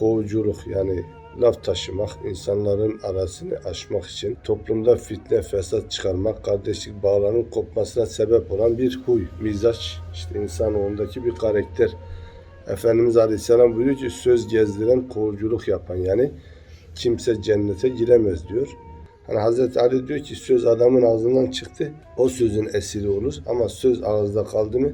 kovuculuk yani laf taşımak, insanların arasını aşmak için toplumda fitne, fesat çıkarmak, kardeşlik bağlarının kopmasına sebep olan bir huy, mizaç, işte insanoğlundaki bir karakter. Efendimiz Aleyhisselam buyuruyor ki söz gezdiren kovuculuk yapan yani kimse cennete giremez diyor. Hani Hazreti Ali diyor ki söz adamın ağzından çıktı o sözün esiri olur ama söz ağızda kaldı mı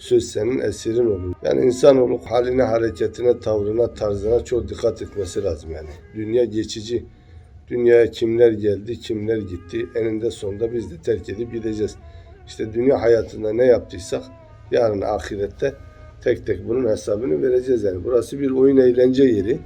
söz senin esirin olur. Yani insanoğlu haline, hareketine, tavrına, tarzına çok dikkat etmesi lazım yani. Dünya geçici. Dünyaya kimler geldi, kimler gitti. Eninde sonunda biz de terk edip gideceğiz. İşte dünya hayatında ne yaptıysak yarın ahirette tek tek bunun hesabını vereceğiz yani. Burası bir oyun eğlence yeri.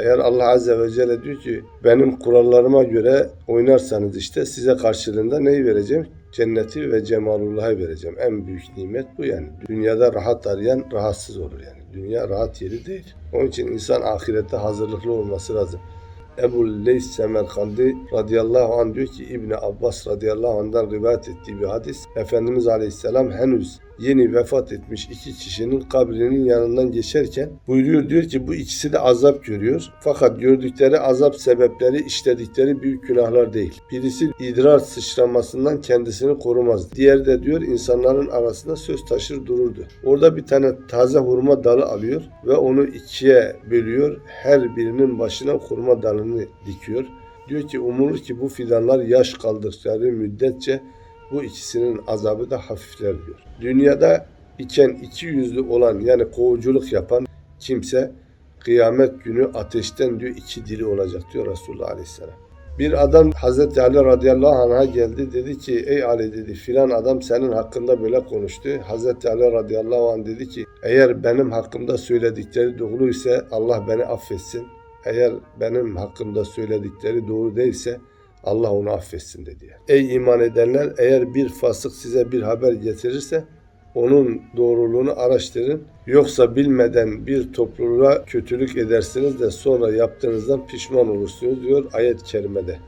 Eğer Allah Azze ve Celle diyor ki benim kurallarıma göre oynarsanız işte size karşılığında neyi vereceğim? Cenneti ve cemalullah'ı vereceğim. En büyük nimet bu yani. Dünyada rahat arayan rahatsız olur yani. Dünya rahat yeri değil. Onun için insan ahirette hazırlıklı olması lazım. Ebu Leys Semerkandi radıyallahu anh diyor ki İbni Abbas radıyallahu anh'dan rivayet ettiği bir hadis. Efendimiz aleyhisselam henüz yeni vefat etmiş iki kişinin kabrinin yanından geçerken buyuruyor diyor ki bu ikisi de azap görüyor. Fakat gördükleri azap sebepleri işledikleri büyük günahlar değil. Birisi idrar sıçramasından kendisini korumaz. Diğeri de diyor insanların arasında söz taşır dururdu. Orada bir tane taze hurma dalı alıyor ve onu ikiye bölüyor. Her birinin başına hurma dalını dikiyor. Diyor ki umulur ki bu fidanlar yaş kaldıkları müddetçe bu ikisinin azabı da hafifler diyor. Dünyada iken iki yüzlü olan yani kovuculuk yapan kimse kıyamet günü ateşten diyor iki dili olacak diyor Resulullah Aleyhisselam. Bir adam Hazreti Ali radıyallahu anh'a geldi dedi ki ey Ali dedi filan adam senin hakkında böyle konuştu. Hazreti Ali radıyallahu anh dedi ki eğer benim hakkımda söyledikleri doğru ise Allah beni affetsin. Eğer benim hakkımda söyledikleri doğru değilse Allah onu affetsin dedi. Ey iman edenler eğer bir fasık size bir haber getirirse onun doğruluğunu araştırın. Yoksa bilmeden bir topluluğa kötülük edersiniz de sonra yaptığınızdan pişman olursunuz diyor ayet-i kerimede.